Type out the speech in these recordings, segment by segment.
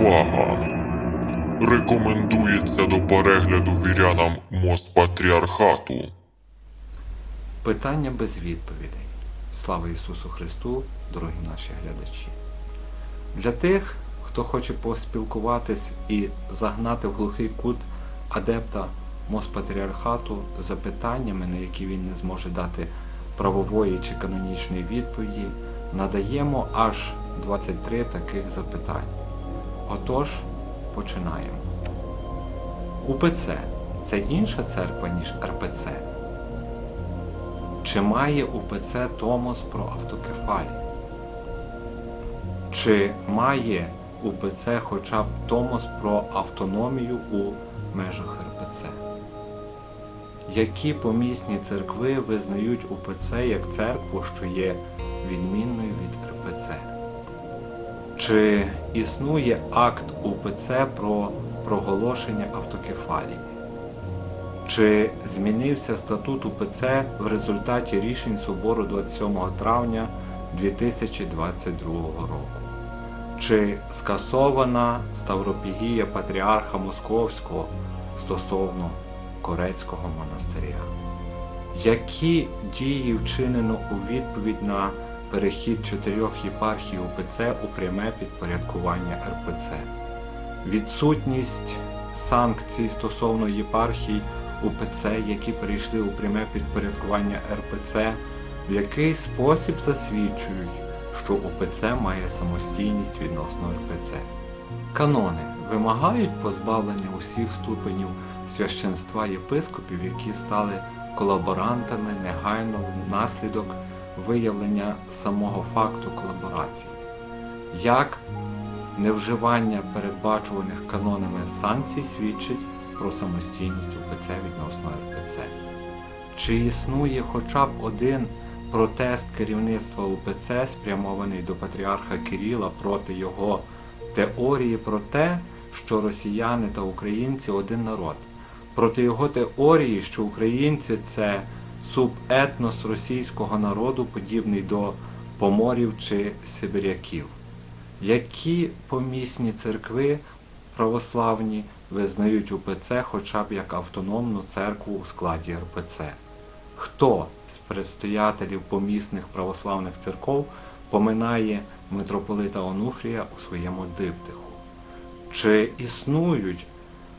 Увага! Рекомендується до перегляду вірянам Моспатріархату. Питання без відповідей. Слава Ісусу Христу, дорогі наші глядачі. Для тих, хто хоче поспілкуватись і загнати в глухий кут адепта Моспатріархату запитаннями, на які він не зможе дати правової чи канонічної відповіді, надаємо аж 23 таких запитань. Отож, починаємо. УПЦ це інша церква, ніж РПЦ. Чи має УПЦ Томос про автокефалію? Чи має УПЦ хоча б Томос про автономію у межах РПЦ? Які помісні церкви визнають УПЦ як церкву, що є відмінною від РПЦ? Чи існує акт УПЦ про проголошення автокефалії? Чи змінився статут УПЦ в результаті рішень Собору 27 травня 2022 року? Чи скасована Ставропігія Патріарха Московського стосовно Корецького монастиря? Які дії вчинено у відповідь на перехід чотирьох єпархій УПЦ у пряме підпорядкування РПЦ? Відсутність санкцій стосовно єпархій УПЦ, які перейшли у пряме підпорядкування РПЦ, в який спосіб засвідчують, що УПЦ має самостійність відносно РПЦ. Канони вимагають позбавлення усіх ступенів священства єпископів, які стали колаборантами негайно внаслідок виявлення самого факту колаборації. Як невживання передбачуваних канонами санкцій свідчить про самостійність УПЦ відносно РПЦ. Чи існує хоча б один протест керівництва УПЦ, спрямований до патріарха Кирила проти його теорії про те, що росіяни та українці один народ, проти його теорії, що українці це субетнос російського народу, подібний до поморів чи сибиряків? Які помісні церкви православні визнають УПЦ хоча б як автономну церкву у складі РПЦ? Хто з предстоятелів помісних православних церков поминає митрополита Онуфрія у своєму диптиху? Чи існують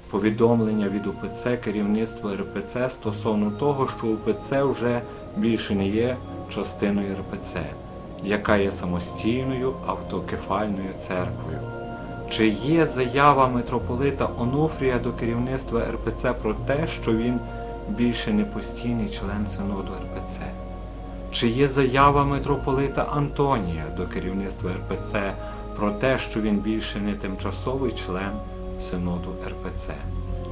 повідомлення від УПЦ керівництва РПЦ стосовно того, що УПЦ вже більше не є частиною РПЦ, яка є самостійною автокефальною церквою? Чи є заява митрополита Онуфрія до керівництва РПЦ про те, що він більше не постійний член синоду РПЦ? Чи є заява митрополита Антонія до керівництва РПЦ про те, що він більше не тимчасовий член синоду РПЦ?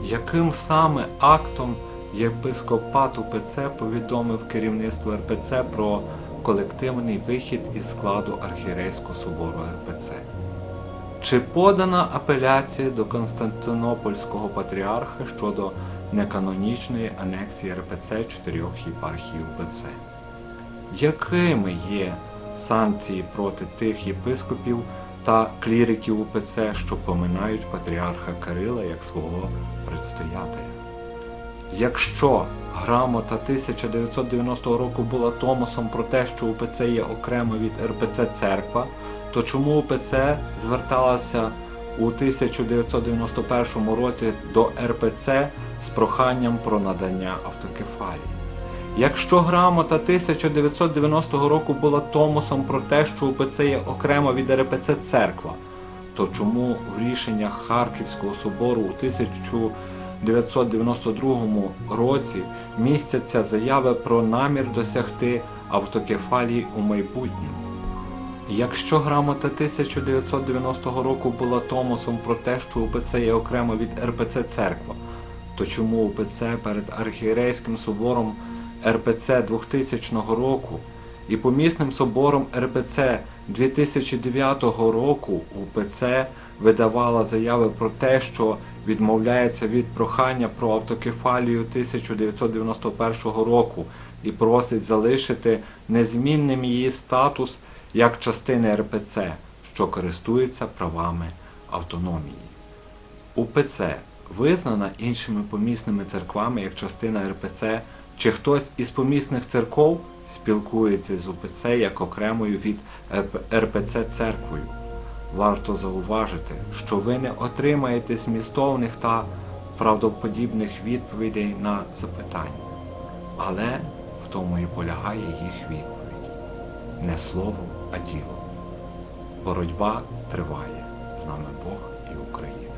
Яким саме актом єпископат УПЦ повідомив керівництво РПЦ про колективний вихід із складу архієрейського собору РПЦ? Чи подана апеляція до Константинопольського патріарха щодо неканонічної анексії РПЦ чотирьох єпархій УПЦ? Якими є санкції проти тих єпископів та кліриків УПЦ, що поминають патріарха Кирила як свого предстоятеля? Якщо грамота 1990 року була томосом про те, що УПЦ є окремо від РПЦ церква, то чому УПЦ зверталася у 1991 році до РПЦ з проханням про надання автокефалії? Якщо грамота 1990 року була томосом про те, що УПЦ є окремо від РПЦ церква, то чому в рішеннях Харківського собору у 1992 році містяться заяви про намір досягти автокефалії у майбутньому? Якщо грамота 1990 року була томосом про те, що УПЦ є окремо від РПЦ церква, то чому УПЦ перед архієрейським собором РПЦ 2000 року і помісним собором РПЦ 2009 року УПЦ видавала заяви про те, що відмовляється від прохання про автокефалію 1991 року і просить залишити незмінним її статус як частини РПЦ, що користується правами автономії. УПЦ визнана іншими помісними церквами як частина РПЦ, чи хтось із помісних церков спілкується з УПЦ як окремою від РПЦ церквою. Варто зауважити, що ви не отримаєте змістовних та правдоподібних відповідей на запитання, але в тому і полягає їх відповідь. Не слово, а діло. Боротьба триває. З нами Бог і Україна.